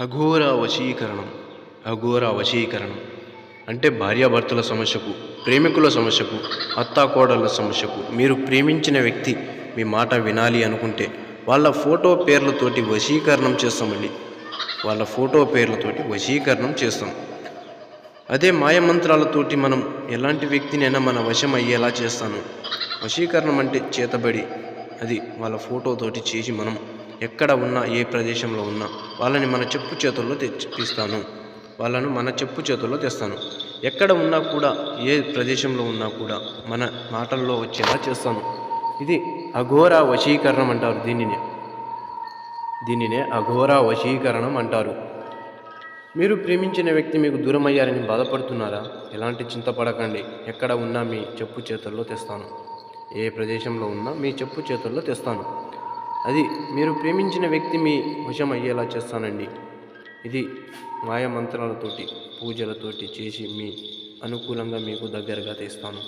అఘోర వశీకరణం అఘోర వశీకరణం అంటే భార్యాభర్తల సమస్యకు ప్రేమికుల సమస్యకు అత్తాకోడళ్ళ సమస్యకు. మీరు ప్రేమించిన వ్యక్తి మీ మాట వినాలి అనుకుంటే వాళ్ళ ఫోటో పేర్లతోటి వశీకరణం చేస్తామండి. వాళ్ళ ఫోటో పేర్లతోటి వశీకరణం చేస్తాం. అదే మాయమంత్రాలతోటి మనం ఎలాంటి వ్యక్తినైనా మన వశం అయ్యేలా చేస్తాను. వశీకరణం అంటే చేతబడి అది వాళ్ళ ఫోటోతోటి చేసి మనం ఎక్కడ ఉన్నా ఏ ప్రదేశంలో ఉన్నా వాళ్ళని మన చెప్పు చేతుల్లో తెప్పిస్తాను వాళ్ళను మన చెప్పు చేతుల్లో తెస్తాను. ఎక్కడ ఉన్నా కూడా ఏ ప్రదేశంలో ఉన్నా కూడా మన మాటల్లో వచ్చేలా చేస్తాను. ఇది అఘోర వశీకరణం అంటారు దీనిని. దీనినే అఘోర వశీకరణం అంటారు. మీరు ప్రేమించిన వ్యక్తి మీకు దూరం అయ్యారని బాధపడుతున్నారా? ఎలాంటి చింతపడకండి. ఎక్కడ ఉన్నా మీ చెప్పు చేతుల్లో తెస్తాను. ఏ ప్రదేశంలో ఉన్నా మీ చెప్పు చేతుల్లో తెస్తాను. అది మీరు ప్రేమించిన వ్యక్తి మీ వశం అయ్యేలా చేస్తానండి. ఇది మాయ మంత్రాలతోటి పూజలతోటి చేసి మీ అనుకూలంగా మీకు దగ్గరగా తెస్తాను.